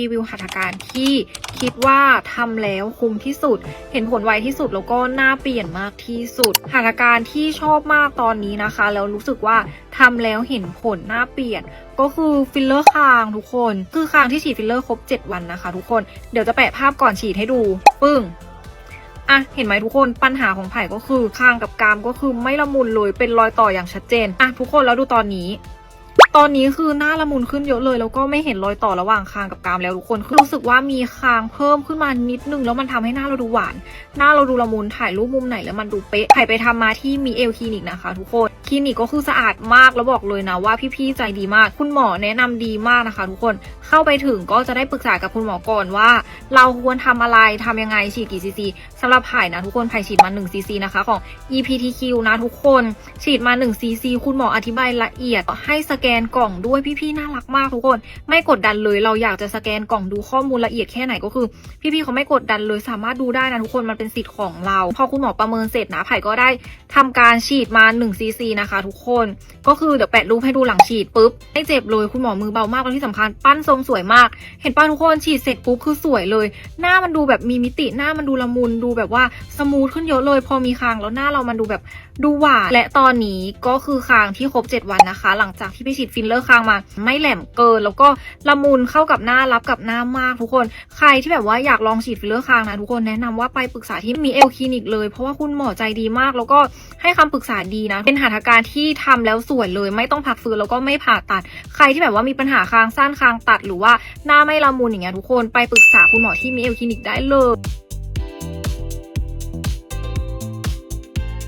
รีวิวหัตถการที่คิดว่าทำแล้วคุ้มที่สุด เห็นผลไวที่สุดแล้วก็หน้าเปลี่ยนมากที่สุดหัตถการที่ชอบมากตอนนี้นะคะ แล้วรู้สึกว่าทำแล้วเห็นผลหน้าเปลี่ยน ก็คือฟิลเลอร์คางทุกคน คือคางที่ฉีดฟิลเลอร์ครบ 7 วันนะคะ ทุกคนเดี๋ยวจะแปะภาพก่อนฉีดให้ดูปึ้งอะเห็นไหมทุกคนปัญหาของไผ่ก็คือคางกับกรามก็คือไม่ละมุนเลยเป็นรอยต่ออย่างชัดเจนอะทุกคนแล้วดูตอนนี้ ตอนนี้คือหน้าละมุนขึ้นเยอะเลย แล้วก็ไม่เห็นรอยต่อระหว่างคางกับกรามแล้วทุกคนรู้สึกว่ามีคางเพิ่มขึ้นมานิดนึงแล้วมันทำให้หน้าเราดูหวาน หน้าเราดูละมุนถ่ายรูปมุมไหนแล้วมันดูเป๊ะใครไปทำมาที่มีเอลคลินิกนะคะ ทุกคน ลินิกก็คือสะอาดมากแล้วบอกเลยนะว่าพี่ๆใจดีมาก คุณหมอแนะนำดีมากนะคะ ทุกคนเข้าไปถึงก็จะได้ปรึกษากับคุณหมอก่อนว่า เราควรทำอะไรทำยังไงฉีดกี่ซีซีสำหรับไผ่นะทุกคนไผ่ฉีดมา1ซีซีนะคะของ EPTQ นะทุกคนฉีดมา1ซีซีคุณหมออธิบายละเอียด ให้สแกนกล่องด้วยพี่ๆน่ารักมากทุกคน ไม่กดดันเลยเราอยากจะสแกนกล่องดูข้อมูลละเอียดแค่ไหนก็คือ พี่ๆเขาไม่กดดันเลยสามารถดูได้นะทุกคนมันเป็นสิทธิ์ของเรา พอคุณหมอประเมินเสร็จนะไผ่ก็ได้ทำการฉีดมา1ซีซีนะคะ ทุกคน ก็คือเดี๋ยวแปะรูปให้ดูหลังฉีดปุ๊บไม่เจ็บเลยคุณหมอมือเบามากแล้วที่สำคัญปั้นทรงสวยมาก เห็นป้าทุกคนฉีดเสร็จปุ๊บคือสวยเลย หน้ามันดูแบบมีมิติหน้ามันดูละมุนดูแบบว่าสมูทขึ้นเยอะเลย พอมีคางแล้วหน้าเรามันดูแบบดูหวานและตอนนี้ก็คือคางที่ครบ 7 วันนะคะ หลังจากที่ไปฉีดฟิลเลอร์คางมา ไม่แหลมเกิน แล้วก็ละมุนเข้ากับหน้ารับกับหน้ามากทุกคน ใครที่แบบว่าอยากลองฉีดฟิลเลอร์คางนะทุกคนแนะนำว่าไปปรึกษาที่มีเอลคลินิกเลยเพราะว่าคุณหมอใจดีมาก แล้วก็ให้คำปรึกษาดีนะเป็นหัตถการที่ทำแล้วสวยเลย ไม่ต้องพักฟื้นแล้วก็ไม่ผ่าตัด ใครที่แบบว่ามีปัญหาคางสั้นคางตัด หรือว่าหน้าไม่ละมุนอย่างเงี้ยทุกคนไปปรึกษาคุณหมอที่มีเอลคลินิกได้เลย